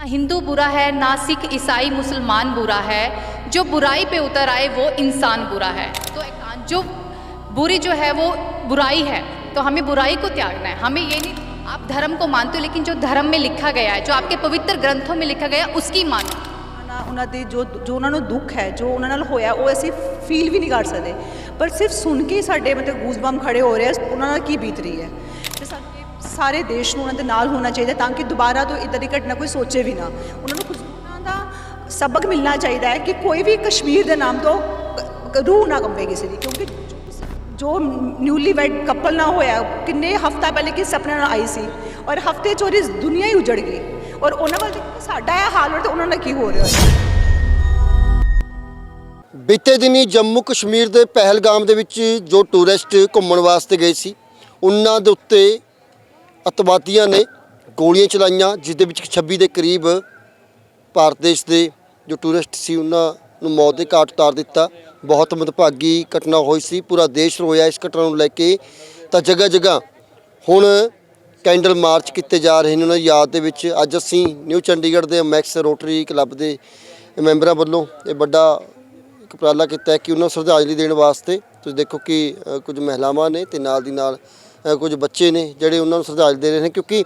हिंदू बुरा है ना सिख ईसाई मुसलमान बुरा है जो बुराई पे उतर आए वो इंसान बुरा है तो एक- जो बुरी जो है वो बुराई है तो हमें बुराई को त्यागना है हमें ये नहीं आप धर्म को मानते हो लेकिन जो धर्म में लिखा गया है जो आपके पवित्र ग्रंथों में लिखा गया है, उसकी मानो ਉਹਨਾਂ ਉਹਨਾਂ ਦੇ ਜੋ ਜੋ ਉਹਨਾਂ ਨੂੰ ਦੁੱਖ ਹੈ ਜੋ ਉਹਨਾਂ ਨਾਲ ਹੋਇਆ ਉਹ ਅਸੀਂ ਫੀਲ ਵੀ ਨਹੀਂ ਕਰ ਸਕਦੇ ਪਰ ਸਿਰਫ ਸੁਣ ਕੇ ਹੀ ਸਾਡੇ ਮਤਲਬ ਗੂਜ਼ਬੰਮ ਖੜੇ ਹੋ ਰਹੇ ਆ ਉਹਨਾਂ ਨਾਲ ਕੀ ਬੀਤ ਰਹੀ ਹੈ ਤੇ ਸਾਨੂੰ ਇਹ ਸਾਰੇ ਦੇਸ਼ ਨੂੰ ਉਹਨਾਂ ਦੇ ਨਾਲ ਹੋਣਾ ਚਾਹੀਦਾ ਤਾਂ ਕਿ ਦੁਬਾਰਾ ਤੋਂ ਇਦਾਂ ਦੀ ਘਟਨਾ ਕੋਈ ਸੋਚੇ ਵੀ ਨਾ। ਉਹਨਾਂ ਨੂੰ ਕੁਝ ਉਹਨਾਂ ਦਾ ਸਬਕ ਮਿਲਣਾ ਚਾਹੀਦਾ ਹੈ ਕਿ ਕੋਈ ਵੀ ਕਸ਼ਮੀਰ ਦੇ ਨਾਮ ਤੋਂ ਰੂਹ ਨਾ ਕੰਬੇ ਕਿਸੇ ਦੀ, ਕਿਉਂਕਿ ਜੋ ਨਿਊਲੀ ਵੈਡ ਕਪਲ ਨਾ ਹੋਇਆ, ਕਿੰਨੇ ਹਫਤਾ ਪਹਿਲੇ ਕਿਸ ਸੁਪਨੇ ਨਾਲ ਆਈ ਸੀ ਔਰ ਹਫ਼ਤੇ 'ਚ ਉਹਦੀ ਦੁਨੀਆ ਹੀ ਉਜੜ ਗਈ ਔਰ ਉਹਨਾਂ ਵੱਲ ਸਾਡਾ ਇਹ ਹਾਲ ਹੋ ਤੇ ਉਹਨਾਂ ਨਾਲ ਕੀ ਹੋ ਰਿਹਾ ਹੈ ਬੀਤੇ ਦਿਨੀ ਜੰਮੂ ਕਸ਼ਮੀਰ ਦੇ ਪਹਿਲਗਾਮ ਦੇ ਵਿੱਚ ਜੋ ਟੂਰਿਸਟ ਘੁੰਮਣ ਵਾਸਤੇ ਗਏ ਸੀ, ਉਹਨਾਂ ਦੇ ਉੱਤੇ ਅਤਵਾਦੀਆਂ ਨੇ ਗੋਲੀਆਂ ਚਲਾਈਆਂ ਜਿਸ ਦੇ ਵਿੱਚ 26 ਦੇ ਕਰੀਬ ਭਾਰਤ ਦੇਸ਼ ਦੇ ਜੋ ਟੂਰਿਸਟ ਸੀ, ਉਹਨਾਂ ਨੂੰ ਮੌਤ ਦੇ ਘਾਟ ਉਤਾਰ ਦਿੱਤਾ। ਬਹੁਤ ਮੰਦਭਾਗੀ ਘਟਨਾ ਹੋਈ ਸੀ, ਪੂਰਾ ਦੇਸ਼ ਰੋਇਆ ਇਸ ਘਟਨਾ ਨੂੰ ਲੈ ਕੇ। ਤਾਂ ਜਗ੍ਹਾ ਜਗ੍ਹਾ ਹੁਣ ਕੈਂਡਲ ਮਾਰਚ ਕੀਤੇ ਜਾ ਰਹੇ ਨੇ, ਉਹਨਾਂ ਦੀ ਯਾਦ ਦੇ ਵਿੱਚ ਅੱਜ ਅਸੀਂ ਨਿਊ ਚੰਡੀਗੜ੍ਹ ਦੇ ਮੈਕਸ ਰੋਟਰੀ ਕਲੱਬ ਦੇ ਮੈਂਬਰਾਂ ਵੱਲੋਂ ਇਹ ਵੱਡਾ ਇੱਕ ਉਪਰਾਲਾ ਕੀਤਾ ਕਿ ਉਹਨਾਂ ਨੂੰ ਸ਼ਰਧਾਂਜਲੀ ਦੇਣ ਵਾਸਤੇ। ਤੁਸੀਂ ਦੇਖੋ ਕਿ ਕੁਝ ਮਹਿਲਾਵਾਂ ਨੇ ਤੇ ਨਾਲ ਦੀ ਨਾਲ ਅ, ਕੁਝ ਬੱਚੇ ਨੇ ਜਿਹੜੇ ਉਹਨਾਂ ਨੂੰ ਸ਼ਰਧਾਂਜਲੀ ਦੇ ਰਹੇ ਨੇ ਕਿਉਂਕਿ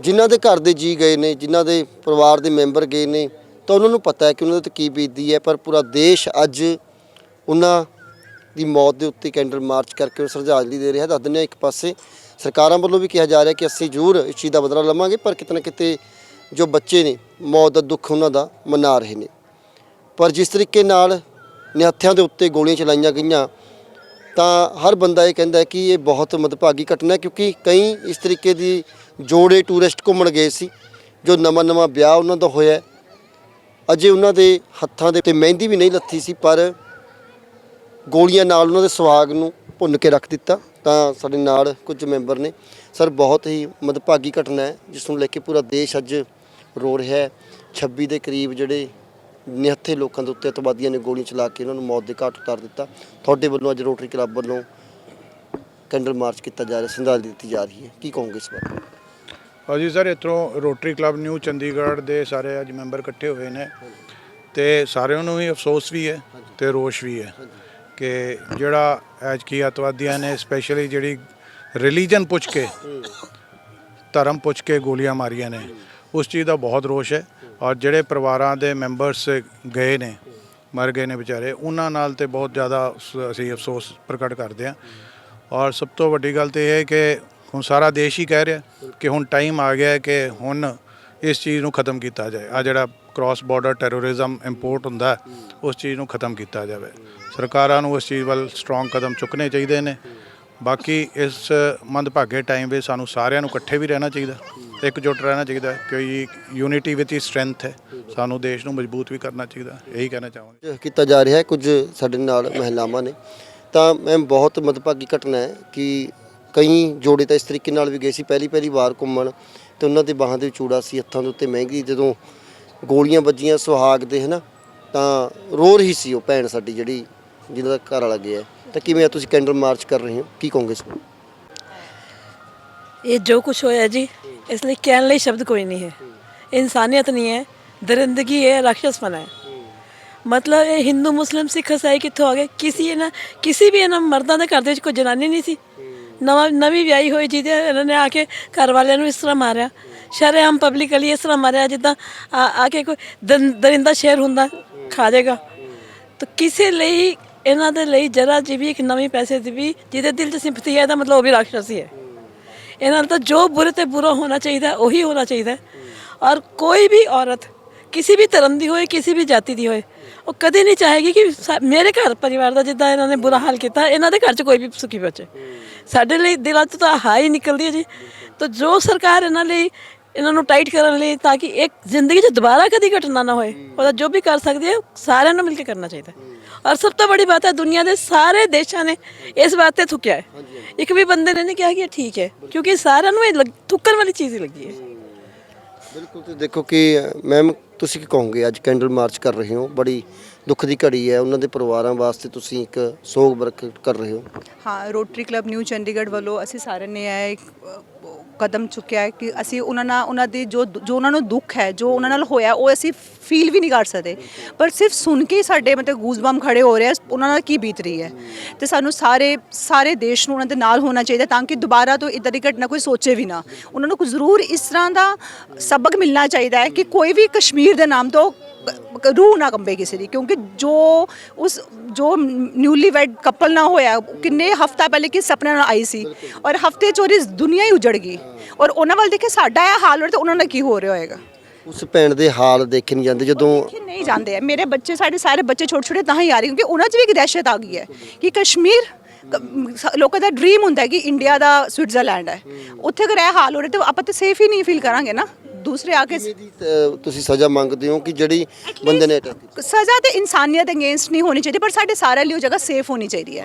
ਜਿਨ੍ਹਾਂ ਦੇ ਘਰ ਦੇ ਜੀ ਗਏ ਨੇ ਜਿਨ੍ਹਾਂ ਦੇ ਪਰਿਵਾਰ ਦੇ ਮੈਂਬਰ ਗਏ ਨੇ ਤਾਂ ਉਹਨਾਂ ਨੂੰ ਪਤਾ ਹੈ ਕਿ ਉਹਨਾਂ ਦੇ ਤੇ ਕੀ ਬੀਤਦੀ ਹੈ ਪਰ ਪੂਰਾ ਦੇਸ਼ ਅੱਜ ਉਹਨਾਂ ਦੀ ਮੌਤ ਦੇ ਉੱਤੇ ਕੈਂਡਲ ਮਾਰਚ ਕਰਕੇ ਉਹ ਸ਼ਰਧਾਂਜਲੀ ਦੇ ਰਿਹਾ ਦੱਸ ਦਿੰਦੇ ਹਾਂ ਇੱਕ ਪਾਸੇ ਸਰਕਾਰਾਂ ਵੱਲੋਂ ਵੀ ਕਿਹਾ ਜਾ ਰਿਹਾ ਕਿ ਅਸੀਂ ਜ਼ਰੂਰ ਇਸ ਚੀਜ਼ ਦਾ ਬਦਲਾ ਲਵਾਂਗੇ ਪਰ ਕਿਤੇ ਨਾ ਕਿਤੇ ਜੋ ਬੱਚੇ ਨੇ ਮੌਤ ਦਾ ਦੁੱਖ ਉਹਨਾਂ ਦਾ ਮਨਾ ਰਹੇ ਨੇ। ਪਰ ਜਿਸ ਤਰੀਕੇ ਨਾਲ ਨਿਹੱਥਿਆਂ ਦੇ ਉੱਤੇ ਗੋਲੀਆਂ ਚਲਾਈਆਂ ਗਈਆਂ ਤਾਂ ਹਰ ਬੰਦਾ ਇਹ ਕਹਿੰਦਾ ਕਿ ਇਹ ਬਹੁਤ ਮਦਭਾਗੀ ਘਟਨਾ ਹੈ ਕਿਉਂਕਿ ਕਈ ਇਸ ਤਰੀਕੇ ਦੀ ਜੋੜੇ ਟੂਰਿਸਟ ਘੁੰਮਣ ਗਏ ਸੀ, ਜੋ ਨਵਾਂ ਨਵਾਂ ਵਿਆਹ ਉਹਨਾਂ ਦਾ ਹੋਇਆ ਅਜੇ ਉਹਨਾਂ ਦੇ ਹੱਥਾਂ ਦੇ ਉੱਤੇ ਮਹਿੰਦੀ ਵੀ ਨਹੀਂ ਲੱਥੀ ਸੀ, ਪਰ ਗੋਲੀਆਂ ਨਾਲ ਉਹਨਾਂ ਦੇ ਸੁਹਾਗ ਨੂੰ ਭੁੰਨ ਕੇ ਰੱਖ ਦਿੱਤਾ। ਤਾਂ ਸਾਡੇ ਨਾਲ ਕੁਝ ਮੈਂਬਰ ਨੇ। ਸਰ, ਬਹੁਤ ਹੀ ਮਦਭਾਗੀ ਘਟਨਾ ਹੈ, ਜਿਸ ਨੂੰ ਲੈ ਕੇ ਪੂਰਾ ਦੇਸ਼ ਅੱਜ ਰੋ ਰਿਹਾ ਹੈ। 26 ਦੇ ਕਰੀਬ ਜਿਹੜੇ ਨਿਹੱਥੇ ਲੋਕਾਂ ਦੇ ਉੱਤੇ ਅਤਵਾਦੀਆਂ ਨੇ ਗੋਲੀਆਂ ਚਲਾ ਕੇ ਉਹਨਾਂ ਨੂੰ ਮੌਤ ਦੇ ਘਾਟ ਉਤਾਰ ਦਿੱਤਾ। ਤੁਹਾਡੇ ਵੱਲੋਂ ਅੱਜ ਰੋਟਰੀ ਕਲੱਬ ਵੱਲੋਂ ਕੈਂਡਲ ਮਾਰਚ ਕੀਤਾ ਜਾ ਰਿਹਾ ਸ਼ਰਧਾਂਜਲੀ ਦਿੱਤੀ ਜਾ ਰਹੀ ਹੈ। ਕੀ ਕਹੋਗੇ ਇਸ ਬਾਰੇ? ਹਾਂਜੀ ਸਰ, ਇੱਥੋਂ ਰੋਟਰੀ ਕਲੱਬ ਨਿਊ ਚੰਡੀਗੜ੍ਹ ਦੇ ਸਾਰੇ ਅੱਜ ਮੈਂਬਰ ਇਕੱਠੇ ਹੋਏ ਨੇ ਤੇ ਸਾਰਿਆਂ ਨੂੰ ਹੀ ਅਫਸੋਸ ਵੀ ਹੈ ਤੇ ਰੋਸ਼ ਵੀ ਹੈ ਕਿ ਜਿਹੜਾ ਐਜਕੀ ਅਤਵਾਦੀਆਂ ਨੇ ਸਪੈਸ਼ਲੀ ਜਿਹੜੀ ਰਿਲੀਜਨ ਪੁੱਛ ਕੇ, ਧਰਮ ਪੁੱਛ ਕੇ ਗੋਲੀਆਂ ਮਾਰੀਆਂ ਨੇ, ਉਸ ਚੀਜ਼ ਦਾ ਬਹੁਤ ਰੋਸ਼ ਹੈ। ਔਰ ਜਿਹੜੇ ਪਰਿਵਾਰਾਂ ਦੇ ਮੈਂਬਰਸ ਗਏ ਨੇ ਮਰ ਗਏ ਨੇ ਵਿਚਾਰੇ ਉਹਨਾਂ ਨਾਲ ਤੇ ਬਹੁਤ ਜ਼ਿਆਦਾ ਸ- ਅਸੀਂ ਅਫਸੋਸ ਪ੍ਰਗਟ ਕਰਦੇ ਹਾਂ। ਔਰ ਸਭ ਤੋਂ ਵੱਡੀ ਗੱਲ ਤੇ ਇਹ ਹੈ ਕਿ ਹੁਣ ਸਾਰਾ ਦੇਸ਼ ਹੀ ਕਹਿ ਰਿਹਾ ਕਿ ਹੁਣ ਟਾਈਮ ਆ ਗਿਆ ਹੈ ਕਿ ਹੁਣ ਇਸ ਚੀਜ਼ ਨੂੰ ਖਤਮ ਕੀਤਾ ਜਾਏ। ਆ ਜਿਹੜਾ ਕ੍ਰਾਸ ਬਾਰਡਰ ਟੈਰੋਰਿਜ਼ਮ ਇੰਪੋਰਟ ਹੁੰਦਾ ਹੈ, ਉਸ ਚੀਜ਼ ਨੂੰ ਖਤਮ ਕੀਤਾ ਜਾਵੇ। ਸਰਕਾਰਾਂ ਨੂੰ ਉਸ ਚੀਜ਼ ਵੱਲ ਸਟਰੋਂਗ ਕਦਮ ਚੁੱਕਣੇ ਚਾਹੀਦੇ ਨੇ। ਬਾਕੀ ਇਸ ਮੰਦਭਾਗੇ ਟਾਈਮ ਵਿੱਚ ਸਾਨੂੰ ਸਾਰਿਆਂ ਨੂੰ ਇਕੱਠੇ ਵੀ ਰਹਿਣਾ ਚਾਹੀਦਾ, ਇਕਜੁੱਟ ਰਹਿਣਾ ਚਾਹੀਦਾ, ਕਿਉਂਕਿ ਯੂਨਿਟੀ ਵਿੱਚ ਹੀ ਸਟਰੈਂਥ ਹੈ। ਸਾਨੂੰ ਦੇਸ਼ ਨੂੰ ਮਜ਼ਬੂਤ ਵੀ ਕਰਨਾ ਚਾਹੀਦਾ, ਇਹੀ ਕਹਿਣਾ ਚਾਹਾਂਗੇ। ਕੀਤਾ ਜਾ ਰਿਹਾ ਹੈ, ਕੁਝ ਸਾਡੇ ਨਾਲ ਮਹਿਲਾਵਾਂ ਨੇ। ਤਾਂ ਮੈਮ ਬਹੁਤ ਮਦਭਾਗੀ ਘਟਨਾ ਹੈ ਕਿ ਕਈ ਜੋੜੇ ਤਾਂ ਇਸ ਤਰੀਕੇ ਨਾਲ ਵੀ ਗਏ ਸੀ ਪਹਿਲੀ ਪਹਿਲੀ ਵਾਰ ਘੁੰਮਣ, ਤੇ ਉਹਨਾਂ ਦੇ ਬਾਹਾਂ ਦੇ ਵਿੱਚ ਚੂੜਾ ਸੀ, ਹੱਥਾਂ ਦੇ ਉੱਤੇ ਮਹਿੰਗੀ, ਜਦੋਂ ਗੋਲੀਆਂ ਵੱਜੀਆਂ ਸੁਹਾਗ ਦੇ ਹਨਾ, ਤਾਂ ਰੋ ਰਹੀ ਸੀ ਉਹ ਭੈਣ ਸਾਡੀ ਜਿਹੜੀ, ਜਿਹਦਾ ਘਰ ਵਾਲਾ ਗਿਆ ਤਾਂ ਕਿਵੇਂ ਤੁਸੀਂ ਕੈਂਡਲ ਮਾਰਚ ਕਰ ਰਹੇ ਹੋ? ਕੀ ਕਹੋਗੇ ਇਸ ਬਾਰੇ ਇਹ ਜੋ ਕੁਝ ਹੋਇਆ ਜੀ, ਇਸ ਲਈ ਕਹਿਣ ਲਈ ਸ਼ਬਦ ਕੋਈ ਨਹੀਂ ਹੈ। ਇਨਸਾਨੀਅਤ ਨਹੀਂ ਹੈ, ਦਰਿੰਦਗੀ ਹੈ, ਰਾਖਸ਼ਸਪਨ ਹੈ। ਮਤਲਬ ਇਹ ਹਿੰਦੂ ਮੁਸਲਿਮ ਸਿੱਖ ਇਸਾਈ ਕਿੱਥੋਂ ਆ ਗਏ? ਕਿਸੇ ਇਹਨਾਂ, ਕਿਸੇ ਵੀ ਇਹਨਾਂ ਮਰਦਾਂ ਦੇ ਘਰ ਦੇ ਵਿੱਚ ਕੋਈ ਜਨਾਨੀ ਨਹੀਂ ਸੀ। ਨਵਾਂ, ਨਵੀਂ ਵਿਆਹੀ ਹੋਈ ਜਿਹਦੇ ਇਹਨਾਂ ਨੇ ਆ ਕੇ ਘਰ ਵਾਲਿਆਂ ਨੂੰ ਇਸ ਤਰ੍ਹਾਂ ਮਾਰਿਆ। ਸ਼ਰੇਆਮ ਪਬਲਿਕਲੀ ਇਸ ਤਰ੍ਹਾਂ ਮਾਰਿਆ, ਜਿੱਦਾਂ ਆ ਆ ਕੇ ਕੋਈ ਦਰਿੰਦਾ ਸ਼ੇਰ ਹੁੰਦਾ, ਖਾ ਜਾਏਗਾ। ਤਾਂ ਕਿਸੇ ਲਈ ਇਹਨਾਂ ਦੇ ਲਈ ਜਰਾ ਜੀ ਵੀ ਇੱਕ ਨਵੀਂ ਪੈਸੇ ਦੀ ਵੀ ਜਿਹਦੇ ਦਿਲ 'ਚ ਸਿੰਪਥੀ ਹੈ, ਇਹਦਾ ਮਤਲਬ ਉਹ ਵੀ ਰਾਖਸ਼ ਹੀ ਹੈ। ਇਹਨਾਂ ਨਾਲ ਤਾਂ ਜੋ ਬੁਰੇ ਤੇ ਬੁਰਾ ਹੋਣਾ ਚਾਹੀਦਾ ਉਹੀ ਹੋਣਾ ਚਾਹੀਦਾ ਔਰ ਕੋਈ ਵੀ ਔਰਤ, ਕਿਸੇ ਵੀ ਧਰਮ ਦੀ ਹੋਏ, ਕਿਸੇ ਵੀ ਜਾਤੀ ਦੀ ਹੋਏ, ਉਹ ਕਦੇ ਨਹੀਂ ਚਾਹੇਗੀ ਕਿ ਸਾ- ਮੇਰੇ ਘਰ ਪਰਿਵਾਰ ਦਾ ਜਿੱਦਾਂ ਇਹਨਾਂ ਨੇ ਬੁਰਾ ਹਾਲ ਕੀਤਾ, ਇਹਨਾਂ ਦੇ ਘਰ 'ਚ ਕੋਈ ਵੀ ਸੁਖੀ ਬਚੇ। ਸਾਡੇ ਲਈ ਦਿਲਾਂ 'ਚ ਤਾਂ ਹਾਈ ਨਿਕਲਦੀ ਹੈ ਜੀ। ਤਾਂ ਜੋ ਸਰਕਾਰ ਇਹਨਾਂ ਲਈ, ਇਹਨਾਂ ਨੂੰ ਟਾਈਟ ਕਰਨ ਲਈ ਤਾਂ ਕਿ ਇੱਕ ਜ਼ਿੰਦਗੀ 'ਚ ਦੁਬਾਰਾ ਕਦੀ ਘਟਨਾ ਨਾ ਹੋਏ, ਉਹਦਾ ਜੋ ਵੀ ਕਰ ਸਕਦੀ ਹੈ, ਸਾਰਿਆਂ ਨੂੰ ਮਿਲ ਕੇ ਕਰਨਾ ਚਾਹੀਦਾ ਹੈ। ਔਰ ਸਭ ਤੋਂ ਬੜੀ ਬਾਤ ਹੈ ਦੁਨੀਆ ਦੇ ਸਾਰੇ ਦੇਸ਼ਾਂ ਨੇ ਇਸ ਬਾਤ ਤੇ ਥੁੱਕਿਆ ਹੈ। ਇੱਕ ਵੀ ਬੰਦੇ ਨੇ ਨਹੀਂ ਕਿਹਾ ਕਿ ਇਹ ਠੀਕ ਹੈ ਕਿਉਂਕਿ ਸਾਰਿਆਂ ਨੂੰ ਇਹ ਲੱਗ- ਥੁੱਕਣ ਵਾਲੀ ਚੀਜ਼ ਹੀ ਲੱਗੀ ਹੈ। ਬਿਲਕੁਲ ਤੁਸੀਂ ਦੇਖੋ ਕਿ ਮੈਮ ਤੁਸੀਂ ਕੀ ਕਹੋਗੇ? ਅੱਜ ਕੈਂਡਲ ਮਾਰਚ ਕਰ ਰਹੇ ਹੋ ਬੜੀ ਦੁੱਖ ਦੀ ਘੜੀ ਹੈ ਉਹਨਾਂ ਦੇ ਪਰਿਵਾਰਾਂ ਵਾਸਤੇ ਤੁਸੀਂ ਇੱਕ ਸੋਗ ਪ੍ਰਗਟ ਕਰ ਰਹੇ ਹੋ। ਹਾਂ ਰੋਟਰੀ ਕਲੱਬ ਨਿਊ ਚੰਡੀਗੜ੍ਹ ਵੱਲੋਂ ਅਸੀਂ ਸਾਰਿਆਂ ਨੇ ਇਹ ਇੱਕ, ਅ, ਕਦਮ ਚੁੱਕਿਆ ਹੈ ਕਿ ਅਸੀਂ ਉਹਨਾਂ ਨਾਲ ਉਹਨਾਂ ਦੀ ਜੋ ਜੋ ਉਹਨਾਂ ਨੂੰ ਦੁੱਖ ਹੈ, ਜੋ ਉਹਨਾਂ ਨਾਲ ਹੋਇਆ, ਉਹ ਅਸੀਂ ਫੀਲ ਵੀ ਨਹੀਂ ਕਰ ਸਕਦੇ। ਪਰ ਸਿਰਫ ਸੁਣ ਕੇ ਹੀ ਸਾਡੇ ਮਤਲਬ ਗੂਜ਼ਬਮ ਖੜੇ ਹੋ ਰਹੇ ਆ, ਉਹਨਾਂ ਨਾਲ ਕੀ ਬੀਤ ਰਹੀ ਹੈ? ਤੇ ਸਾਨੂੰ ਸਾਰੇ ਸਾਰੇ ਦੇਸ਼ ਨੂੰ ਉਹਨਾਂ ਦੇ ਨਾਲ ਹੋਣਾ ਚਾਹੀਦਾ ਤਾਂ ਕਿ ਦੁਬਾਰਾ ਤੋਂ ਇਦਾਂ ਦੀ ਘਟਨਾ ਕੋਈ ਸੋਚੇ ਵੀ ਨਾ। ਉਹਨਾਂ ਨੂੰ ਜ਼ਰੂਰ ਇਸ ਤਰ੍ਹਾਂ ਦਾ ਸਬਕ ਮਿਲਣਾ ਚਾਹੀਦਾ ਹੈ ਕਿ ਕੋਈ ਵੀ ਕਸ਼ਮੀਰ ਦੇ ਨਾਮ ਤੋਂ ਰੂਹ ਨਾ ਕੰਬੇ ਕਿਸੇ ਦੀ ਕਿਉਂਕਿ ਜੋ ਉਸ ਜੋ ਨਿਊਲੀ ਵੈਡ ਕਪਲ ਨਾ ਹੋਇਆ ਕਿੰਨੇ ਹਫਤਾ ਪਹਿਲੇ ਕਿ ਸੁਪਨੇ ਨਾਲ ਆਈ ਸੀ ਔਰ ਹਫ਼ਤੇ ਚੋਰੀ ਦੁਨੀਆ ਹੀ ਉਜੜ ਗਈ ਔਰ ਉਹਨਾਂ ਵੱਲ ਦੇਖੇ ਸਾਡਾ ਇਹ ਹਾਲ ਹੋਇਆ ਤਾਂ ਉਹਨਾਂ ਨਾਲ ਕੀ ਹੋ ਰਿਹਾ ਹੋਏਗਾ? ਉਸ ਭੈਣ ਦੇ ਹਾਲ ਦੇਖੇ ਨਹੀਂ ਜਾਂਦੇ ਜਦੋਂ ਨਹੀਂ ਜਾਂਦੇ ਆ। ਮੇਰੇ ਬੱਚੇ ਸਾਡੇ ਸਾਰੇ ਬੱਚੇ ਛੋਟੇ ਛੋਟੇ ਤਾਂ ਹੀ ਆ ਰਹੇ ਕਿਉਂਕਿ ਉਹਨਾਂ 'ਚ ਵੀ ਇੱਕ ਦਹਿਸ਼ਤ ਆ ਗਈ ਹੈ ਕਿ ਕਸ਼ਮੀਰ ਲੋਕਾਂ ਦਾ ਡ੍ਰੀਮ ਹੁੰਦਾ ਹੈ ਕਿ ਇੰਡੀਆ ਦਾ ਸਵਿਟਜ਼ਰਲੈਂਡ ਹੈ। ਉੱਥੇ ਅਗਰ ਇਹ ਹਾਲ ਹੋ ਰਿਹਾ ਤਾਂ ਆਪਾਂ ਤਾਂ ਸੇਫ ਹੀ ਨਹੀਂ ਫੀਲ ਕਰਾਂਗੇ ਨਾ। ਦੂਸਰੇ ਆ ਕੇ ਤੁਸੀਂ ਸਜ਼ਾ ਮੰਗਦੇ ਹੋ ਕਿ ਜਿਹੜੀ ਬੰਦੇ ਨੇ attack ਕੀਤਾ? ਸਜ਼ਾ ਤੇ ਇਨਸਾਨੀਅਤ ਅਗੇਂਸਟ ਨਹੀਂ ਹੋਣੀ ਚਾਹੀਦੀ ਪਰ ਸਾਡੇ ਸਾਰਿਆਂ ਲਈ ਉਹ ਜਗ੍ਹਾ ਸੇਫ ਹੋਣੀ ਚਾਹੀਦੀ ਹੈ।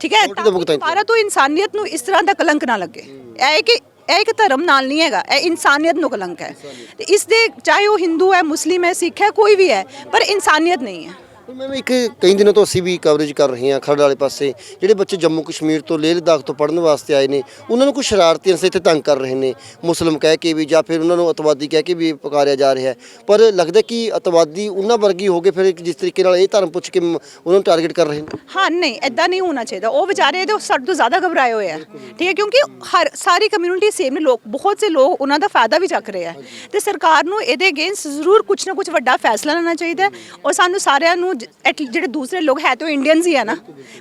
ਠੀਕ ਹੈ? ਭੁਗਤਾਨ ਦੁਬਾਰਾ ਤੋਂ ਇਨਸਾਨੀਅਤ ਨੂੰ ਇਸ ਤਰ੍ਹਾਂ ਦਾ ਕਲੰਕ ਨਾ ਲੱਗੇ। ਇਹ ਹੈ ਕਿ ਇਹ ਇੱਕ ਧਰਮ ਨਾਲ ਨਹੀਂ ਹੈਗਾ ਇਹ ਇਨਸਾਨੀਅਤ ਨੂੰ ਕਲੰਕ ਹੈ। ਤੇ ਇਸ ਦੇ ਚਾਹੇ ਉਹ ਹਿੰਦੂ ਹੈ ਮੁਸਲਿਮ ਹੈ ਸਿੱਖ ਹੈ ਕੋਈ ਵੀ ਹੈ ਪਰ ਇਨਸਾਨੀਅਤ ਨਹੀਂ ਹੈ। ਪਰ ਮੈਮ ਇੱਕ ਕਈ ਦਿਨਾਂ ਤੋਂ ਅਸੀਂ ਵੀ ਕਵਰੇਜ ਕਰ ਰਹੇ ਹਾਂ ਖਰੜ ਵਾਲੇ ਪਾਸੇ, ਜਿਹੜੇ ਬੱਚੇ ਜੰਮੂ ਕਸ਼ਮੀਰ ਤੋਂ ਲੇਹ ਲਦਾਖ ਤੋਂ ਪੜ੍ਹਨ ਵਾਸਤੇ ਆਏ ਨੇ, ਉਹਨਾਂ ਨੂੰ ਕੁਝ ਸ਼ਰਾਰਤੀ ਅਨਸਰ ਇੱਥੇ ਤੰਗ ਕਰ ਰਹੇ ਨੇ, ਮੁਸਲਮ ਕਹਿ ਕੇ ਵੀ ਜਾਂ ਫਿਰ ਉਹਨਾਂ ਨੂੰ ਅਤਵਾਦੀ ਕਹਿ ਕੇ ਵੀ ਪੁਕਾਰਿਆ ਜਾ ਰਿਹਾ ਹੈ। ਪਰ ਲੱਗਦਾ ਕਿ ਅਤਵਾਦੀ ਉਹਨਾਂ ਵਰਗੀ ਹੋ ਕੇ ਫਿਰ ਜਿਸ ਤਰੀਕੇ ਨਾਲ ਇਹ ਧਰਮ ਪੁੱਛ ਕੇ ਮ- ਉਹਨਾਂ ਨੂੰ ਟਾਰਗੇਟ ਕਰ ਰਹੇ ਨੇ। ਹਾਂ, ਨਹੀਂ ਐਦਾਂ ਨਹੀਂ ਹੋਣਾ ਚਾਹੀਦਾ। ਉਹ ਵਿਚਾਰੇ ਇਹਦੇ ਸਾਡੇ ਤੋਂ ਜ਼ਿਆਦਾ ਘਬਰਾਏ ਹੋਏ ਆ। ਠੀਕ ਹੈ, ਕਿਉਂਕਿ ਹਰ, ਸਾਰੀ ਕਮਿਊਨਿਟੀ ਸੇਮ ਨੇ, ਲੋਕ, ਬਹੁਤ ਸੇ ਲੋਕ ਉਹਨਾਂ ਦਾ ਫਾਇਦਾ ਵੀ ਚੱਕ ਰਹੇ ਆ। ਤੇ ਸਰਕਾਰ ਨੂੰ ਇਹਦੇ ਅਗੇਂਸਟ ਜ਼ਰੂਰ ਕੁਝ ਨਾ ਕੁਝ ਵੱਡਾ ਫੈਸਲਾ ਲੈਣਾ ਚਾਹੀਦਾ ਹੈ। ਔਰ ਸਾਨੂੰ ਸਾਰਿਆਂ ਨੂੰ ਜਿਹੜੇ ਦੂਸਰੇ ਲੋਕ ਹੈ ਤੇ ਉਹ ਇੰਡੀਅਨਸ ਹੀ ਹੈ ਨਾ।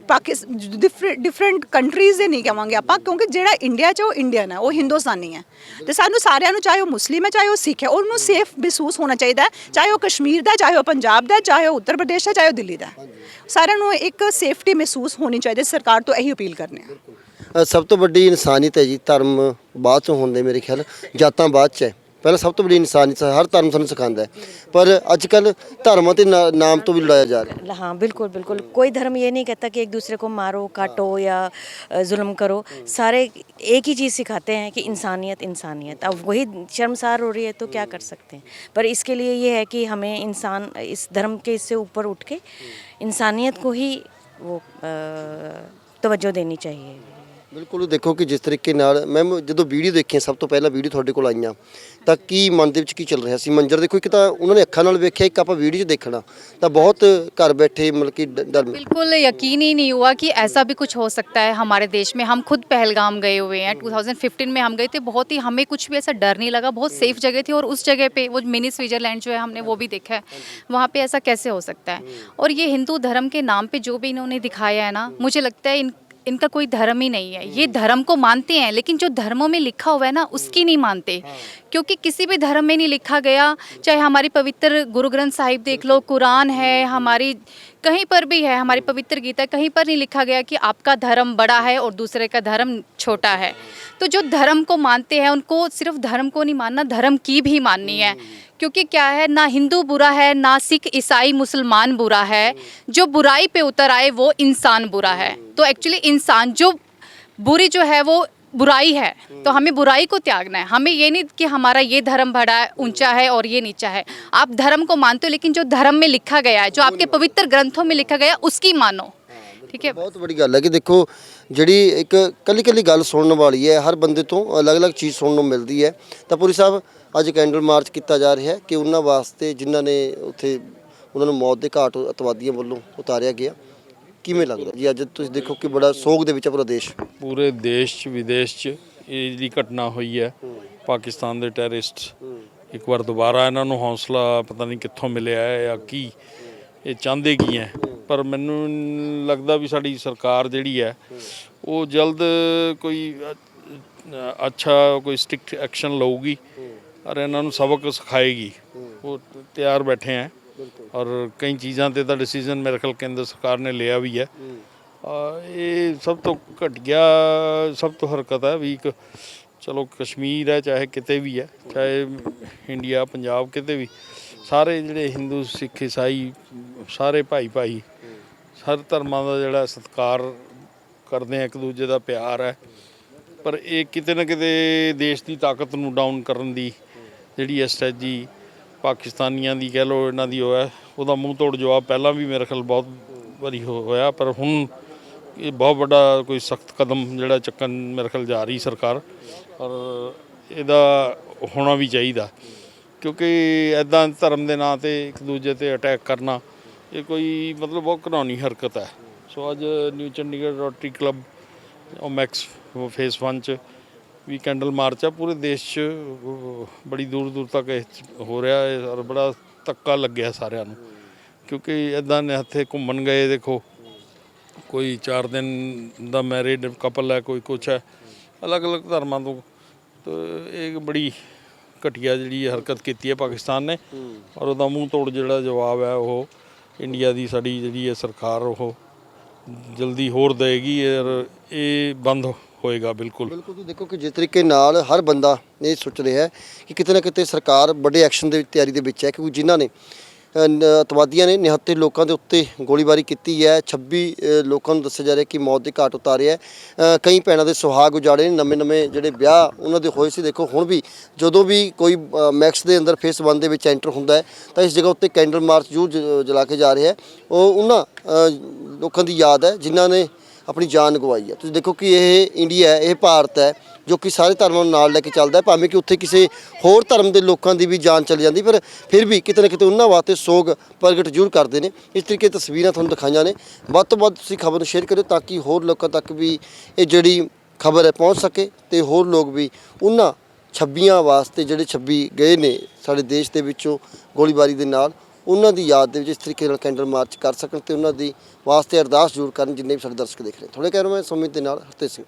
ਪਾਕਿਸਤਾਨ ਡਿਫਰੈਂਟ ਕੰਟਰੀਜ਼ ਦੇ ਨਹੀਂ ਕਹਾਂਗੇ ਆਪਾਂ, ਕਿਉਂਕਿ ਜਿਹੜਾ ਇੰਡੀਆ 'ਚ ਉਹ ਇੰਡੀਅਨ ਹੈ, ਉਹ ਹਿੰਦੁਸਤਾਨੀ ਹੈ। ਤੇ ਸਾਨੂੰ ਸਾਰਿਆਂ ਨੂੰ ਚਾਹੇ ਉਹ ਮੁਸਲਿਮ ਹੈ, ਚਾਹੇ ਉਹ ਸਿੱਖ ਹੈ ਉਹਨੂੰ ਸੇਫ ਮਹਿਸੂਸ ਹੋਣਾ ਚਾਹੀਦਾ ਚਾਹੇ ਉਹ ਕਸ਼ਮੀਰ ਦਾ ਚਾਹੇ ਉਹ ਪੰਜਾਬ ਦਾ ਚਾਹੇ ਉਹ ਉੱਤਰ ਪ੍ਰਦੇਸ਼ ਦਾ ਚਾਹੇ ਉਹ ਦਿੱਲੀ ਦਾ ਸਾਰਿਆਂ ਨੂੰ ਇੱਕ ਸੇਫਟੀ ਮਹਿਸੂਸ ਹੋਣੀ ਚਾਹੀਦੀ ਸਰਕਾਰ ਤੋਂ ਇਹੀ ਅਪੀਲ ਕਰਨੇ ਆ ਸਭ ਤੋਂ ਵੱਡੀ ਇਨਸਾਨੀਅਤ ਹੈ ਜੀ, ਧਰਮ ਬਾਅਦ ਚੋਂ ਹੁੰਦੇ ਮੇਰੇ ਖਿਆਲ, ਜਾਤਾਂ ਬਾਅਦ ਚ ਹੈ। ਪਹਿਲਾਂ ਸਭ ਤੋਂ ਵੱਡੀ ਇਨਸਾਨੀਅਤ ਹਰ ਧਰਮ ਸਾਨੂੰ ਸਿਖਾਉਂਦਾ ਹੈ ਪਰ ਅੱਜ ਕੱਲ ਧਰਮਾਂ ਤੇ ਨਾ- ਨਾਮ ਤੋਂ ਵੀ ਲੜਾਇਆ ਜਾ ਰਿਹਾ ਹੈ हाँ बिल्कुल बिल्कुल कोई धर्म ये नहीं कहता कि एक दूसरे को मारो काटो या अ, जुल्म करो सारे एक ही चीज़ सिखाते हैं कि इंसानियत इंसानियत अब वही शर्मसार हो रही है तो क्या कर सकते हैं पर इसके लिए ये है कि हमें इंसान इस धर्म के इससे ऊपर उठ के इंसानियत को ही वो अ, तवज्जो देनी चाहिए ਬਿਲਕੁਲ ਦੇਖੋ ਕਿ ਜਿਸ ਤਰੀਕੇ ਨਾਲ ਮੈਮ ਜਦੋਂ ਵੀਡੀਓ ਦੇਖੀ ਸਭ ਤੋਂ ਪਹਿਲਾਂ ਵੀਡੀਓ ਤੁਹਾਡੇ ਕੋਲ ਆਈਆਂ ਤਾਂ ਕੀ ਮਨ ਦੇ ਵਿੱਚ ਕੀ ਚੱਲ ਰਿਹਾ ਸੀ ਮੰਜ਼ਰ ਦੇਖੋ ਇੱਕ ਤਾਂ ਉਹਨਾਂ ਨੇ ਅੱਖਾਂ ਨਾਲ ਵੇਖਿਆ ਇੱਕ ਆਪਾਂ ਵੀਡੀਓ 'ਚ ਦੇਖਣਾ ਤਾਂ ਬਹੁਤ ਘਰ ਬੈਠੇ ਮਤਲਬ ਕਿ ਡ- ਡਰ बिल्कुल यकीन ही नहीं हुआ कि ऐसा भी कुछ हो सकता है हमारे देश में हम खुद पहलगाम गए हुए हैं 2015 में हम गए थे बहुत ही हमें कुछ भी ऐसा डर नहीं लगा बहुत सेफ जगह थी और उस जगह पे वो मिनी स्विट्जरलैंड जो है हमने वो भी देखा है वहाँ पे ऐसा कैसे हो सकता है और ये हिंदू धर्म के नाम पे जो भी इन्होंने दिखाया है ना मुझे लगता है इन इनका कोई धर्म ही नहीं है। ये धर्म को मानते हैं लेकिन जो धर्मों में लिखा हुआ है ना उसकी नहीं मानते। क्योंकि किसी भी धर्म में नहीं लिखा गया चाहे हमारी पवित्र गुरु ग्रंथ साहिब देख लो कुरान है हमारी कहीं पर भी है हमारी पवित्र गीता कहीं पर नहीं लिखा गया कि आपका धर्म बड़ा है और दूसरे का धर्म छोटा है। तो जो धर्म को मानते हैं उनको सिर्फ़ धर्म को नहीं मानना धर्म की भी माननी है। क्योंकि क्या है ना हिंदू बुरा है ना सिख ईसाई मुसलमान बुरा है। जो बुराई पे उतर आए वो इंसान बुरा है। तो एक्चुअली इंसान जो बुरी जो है वो बुराई है तो हमें बुराई को त्यागना है हमें ये नहीं कि हमारा ये धर्म बड़ा है ऊंचा है और ये नीचा है आप धर्म को मानते हो लेकिन जो धर्म में लिखा गया है जो आपके पवित्र ग्रंथों में लिखा गया है, उसकी मानो ठीक है ਬਹੁਤ ਵੱਡੀ ਗੱਲ ਹੈ ਕਿ ਦੇਖੋ ਜਿਹੜੀ ਇੱਕ ਕੱਲੀ ਕੱਲੀ ਗੱਲ ਸੁਣਨ ਵਾਲੀ ਹੈ ਹਰ ਬੰਦੇ ਤੋਂ ਅਲੱਗ-ਅਲੱਗ ਚੀਜ਼ ਸੁਣਨ ਨੂੰ ਮਿਲਦੀ ਹੈ ਤਾਂ ਪੁਰੀ ਸਾਹਿਬ ਅੱਜ ਕੈਂਡਲ ਮਾਰਚ ਕੀਤਾ ਜਾ ਰਿਹਾ ਹੈ ਕਿ ਉਹਨਾਂ ਵਾਸਤੇ ਜਿਨ੍ਹਾਂ ਨੇ ਉੱਥੇ ਉਹਨਾਂ ਨੂੰ ਮੌਤ ਦੇ ਘਾਟ ਅਤਵਾਦੀਆਂ ਵੱਲੋਂ ਉਤਾਰਿਆ ਗਿਆ ਕਿਵੇਂ ਲੱਗਦਾ ਜੀ, ਅੱਜ ਤੁਸੀਂ ਦੇਖੋ ਕਿ ਬੜਾ ਸੋਗ ਦੇ ਵਿੱਚ ਹੈ ਪੂਰਾ ਦੇਸ਼। ਪੂਰੇ ਦੇਸ਼ 'ਚ, ਵਿਦੇਸ਼ 'ਚ ਇਹ ਜਿਹੜੀ ਘਟਨਾ ਹੋਈ ਹੈ, ਪਾਕਿਸਤਾਨ ਦੇ ਟੈਰਰਿਸਟ। ਇੱਕ ਵਾਰ ਦੁਬਾਰਾ ਇਹਨਾਂ ਨੂੰ ਹੌਸਲਾ ਪਤਾ ਨਹੀਂ ਕਿੱਥੋਂ ਮਿਲਿਆ ਹੈ ਜਾਂ ਕੀ, ਇਹ ਚਾਹੁੰਦੇ ਕੀ ਹੈ? ਪਰ ਮੈਨੂੰ ਲੱਗਦਾ ਵੀ ਸਾਡੀ ਸਰਕਾਰ ਜਿਹੜੀ ਹੈ, ਉਹ ਜਲਦ ਕੋਈ ਅ- ਅੱਛਾ, ਕੋਈ ਸਟ੍ਰਿਕਟ ਐਕਸ਼ਨ ਲਊਗੀ, ਔਰ ਇਹਨਾਂ ਨੂੰ ਸਬਕ ਸਿਖਾਏਗੀ। ਉਹ ਤਿਆਰ ਬੈਠੇ ਹੈ। ਔਰ ਕਈ ਚੀਜ਼ਾਂ ਤੇ ਤਾਂ ਡਿਸੀਜਨ ਮੇਰੇ ਖਿਆਲ ਕੇਂਦਰ ਸਰਕਾਰ ਨੇ ਲਿਆ ਵੀ ਹੈ। ਇਹ ਸਭ ਤੋਂ ਘਟੀਆ ਸਭ ਤੋਂ ਹਰਕਤ ਹੈ ਵੀ ਇੱਕ ਚਲੋ ਕਸ਼ਮੀਰ ਹੈ ਚਾਹੇ ਕਿਤੇ ਵੀ ਹੈ ਚਾਹੇ ਇੰਡੀਆ ਪੰਜਾਬ ਕਿਤੇ ਵੀ ਸਾਰੇ ਜਿਹੜੇ ਹਿੰਦੂ ਸਿੱਖ ਈਸਾਈ ਸਾਰੇ ਭਾਈ ਭਾਈ ਹਰ ਧਰਮਾਂ ਦਾ ਜਿਹੜਾ ਸਤਿਕਾਰ ਕਰਦੇ ਆ ਇੱਕ ਦੂਜੇ ਦਾ ਪਿਆਰ ਹੈ। ਪਰ ਇਹ ਕਿਤੇ ਨਾ ਕਿਤੇ ਦੇਸ਼ ਦੀ ਤਾਕਤ ਨੂੰ ਡਾਊਨ ਕਰਨ ਦੀ ਜਿਹੜੀ ਸਟ੍ਰੈਟਜੀ ਪਾਕਿਸਤਾਨੀਆਂ ਦੀ ਕਹਿ ਲਓ ਇਹਨਾਂ ਦੀ ਉਹ ਹੈ ਉਹਦਾ ਮੂੰਹ ਤੋੜ ਜਵਾਬ ਪਹਿਲਾਂ ਵੀ ਮੇਰੇ ਖਿਆਲ ਬਹੁਤ ਵਾਰੀ ਹੋ- ਹੋਇਆ, ਪਰ ਹੁਣ ਇਹ ਬਹੁਤ ਵੱਡਾ ਕੋਈ ਸਖਤ ਕਦਮ ਜਿਹੜਾ ਚੱਕਣ ਮੇਰੇ ਖਿਆਲ ਜਾ ਰਹੀ ਸਰਕਾਰ, ਔਰ ਇਹਦਾ ਹੋਣਾ ਵੀ ਚਾਹੀਦਾ। ਕਿਉਂਕਿ ਐਦਾਂ ਧਰਮ ਦੇ ਨਾਂ ਤੇ ਇੱਕ ਦੂਜੇ ਤੇ ਅਟੈਕ ਕਰਨਾ, ਇਹ ਕੋਈ ਮਤਲਬ ਬਹੁਤ ਘਿਨੌਣੀ ਹਰਕਤ ਹੈ। ਸੋ ਅੱਜ new Chandigarh rotary club Omaxe phase 1 ਚ ਵੀ ਕੈਂਡਲ ਮਾਰਚ ਆ ਪੂਰੇ ਦੇਸ਼ 'ਚ ਬੜੀ ਦੂਰ ਦੂਰ ਤੱਕ ਇਹ ਹੋ ਰਿਹਾ ਹੈ ਔਰ ਬੜਾ ਧੱਕਾ ਲੱਗਿਆ ਸਾਰਿਆਂ ਨੂੰ। ਕਿਉਂਕਿ ਐਦਾਂ ਨੇ ਹੱਥੇ ਘੁੰਮਣ ਗਏ ਦੇਖੋ ਕੋਈ 4 ਦਿਨ ਦਾ ਮੈਰਿਡ ਕਪਲ ਹੈ ਕੋਈ ਕੁਛ ਹੈ ਅਲੱਗ-ਅਲੱਗ ਧਰਮਾਂ ਤੋਂ। ਤੇ ਇਹ ਬੜੀ ਘਟੀਆ ਜਿਹੜੀ ਹਰਕਤ ਕੀਤੀ ਹੈ ਪਾਕਿਸਤਾਨ ਨੇ। ਔਰ ਉਹਦਾ ਮੂੰਹ ਤੋੜ ਜਿਹੜਾ ਜਵਾਬ ਹੈ ਉਹ ਇੰਡੀਆ ਦੀ ਸਾਡੀ ਜਿਹੜੀ ਹੈ ਸਰਕਾਰ ਉਹ ਜਲਦੀ ਹੋਰ ਦੇਗੀ ਔਰ ਇਹ ਬੰਦ ਹੋਏਗਾ, ਬਿਲਕੁਲ। ਬਿਲਕੁਲ, ਤੁਸੀਂ ਦੇਖੋ ਕਿ ਜਿਸ ਤਰੀਕੇ ਨਾਲ ਹਰ ਬੰਦਾ ਇਹ ਸੋਚ ਰਿਹਾ ਹੈ ਕਿ ਕਿਤੇ ਨਾ ਕਿਤੇ ਸਰਕਾਰ ਵੱਡੇ ਐਕਸ਼ਨ ਦੇ ਤਿਆਰੀ ਦੇ ਵਿੱਚ ਹੈ ਕਿਉਂਕਿ ਜਿਨ੍ਹਾਂ ਨੇ ਅਤਵਾਦੀਆਂ ਨੇ ਨਿਹੱਥੇ ਲੋਕਾਂ ਦੇ ਉੱਤੇ ਗੋਲੀਬਾਰੀ ਕੀਤੀ ਹੈ। 26 ਲੋਕਾਂ ਨੂੰ ਦੱਸਿਆ ਜਾ ਰਿਹਾ ਕਿ ਮੌਤ ਦੇ ਘਾਟ ਉਤਾਰਿਆ ਕਈ ਭੈਣਾਂ ਦੇ ਸੁਹਾਗ ਉਜਾੜੇ ਨੇ ਨਵੇਂ ਨਵੇਂ ਜਿਹੜੇ ਵਿਆਹ ਉਹਨਾਂ ਦੇ ਹੋਏ ਸੀ। ਦੇਖੋ, ਹੁਣ ਵੀ ਜਦੋਂ ਵੀ ਕੋਈ ਮੈਕਸ ਦੇ ਅੰਦਰ ਫੇਸ 1 ਦੇ ਵਿੱਚ ਐਂਟਰ ਹੁੰਦਾ ਹੈ, ਤਾਂ ਇਸ ਜਗ੍ਹਾ ਉੱਤੇ ਕੈਂਡਲ ਮਾਰਚ ਜ਼ਰੂਰ ਜ- ਜਲਾ ਕੇ ਜਾ ਰਿਹਾ ਹੈ। ਉਹ ਉਹਨਾਂ ਲੋਕਾਂ ਦੀ ਯਾਦ ਹੈ, ਜਿਨ੍ਹਾਂ ਨੇ ਆਪਣੀ ਜਾਨ ਗਵਾਈ ਹੈ। ਤੁਸੀਂ ਦੇਖੋ ਕਿ ਇਹ ਇੰਡੀਆ ਹੈ, ਇਹ ਭਾਰਤ ਹੈ। ਜੋ ਕਿ ਸਾਰੇ ਧਰਮਾਂ ਨੂੰ ਨਾਲ ਲੈ ਕੇ ਚੱਲਦਾ ਹੈ, ਭਾਵੇਂ ਕਿ ਉੱਥੇ ਕਿਸੇ ਹੋਰ ਧਰਮ ਦੇ ਲੋਕਾਂ ਦੀ ਵੀ ਜਾਨ ਚਲੀ ਜਾਂਦੀ, ਪਰ ਫਿਰ ਵੀ ਕਿਤੇ ਨਾ ਕਿਤੇ ਉਹਨਾਂ ਵਾਸਤੇ ਸੋਗ ਪ੍ਰਗਟ ਜ਼ਰੂਰ ਕਰਦੇ ਨੇ। ਇਸ ਤਰੀਕੇ ਤਸਵੀਰਾਂ ਤੁਹਾਨੂੰ ਦਿਖਾਈਆਂ ਨੇ। ਵੱਧ ਤੋਂ ਵੱਧ ਤੁਸੀਂ ਖਬਰ ਨੂੰ ਸ਼ੇਅਰ ਕਰਿਓ ਤਾਂ ਕਿ ਹੋਰ ਲੋਕਾਂ ਤੱਕ ਵੀ ਇਹ ਜਿਹੜੀ ਖਬਰ ਹੈ ਪਹੁੰਚ ਸਕੇ ਤੇ ਹੋਰ ਲੋਕ ਵੀ ਉਹਨਾਂ ਛੱਬੀਆਂ ਵਾਸਤੇ ਜਿਹੜੇ 26 ਗਏ ਨੇ ਸਾਡੇ ਦੇਸ਼ ਦੇ ਵਿੱਚੋਂ ਗੋਲੀਬਾਰੀ ਦੇ ਨਾਲ, ਉਹਨਾਂ ਦੀ ਯਾਦ ਦੇ ਵਿੱਚ ਇਸ ਤਰੀਕੇ ਨਾਲ ਕੈਂਡਲ ਮਾਰਚ ਕਰ ਸਕਣ ਤੇ ਉਹਨਾਂ ਦੀ ਵਾਸਤੇ ਅਰਦਾਸ ਜ਼ਰੂਰ ਕਰਨ ਜਿੰਨੇ ਵੀ ਸਾਡੇ ਦਰਸ਼ਕ ਦੇਖ ਰਹੇ ਥੋੜੇ ਕਹਿ ਰਹੇ ਮੈਂ ਸੁਮਿਤ ਦੇ ਨਾਲ ਹਰਤੇ ਸਿੰਘ।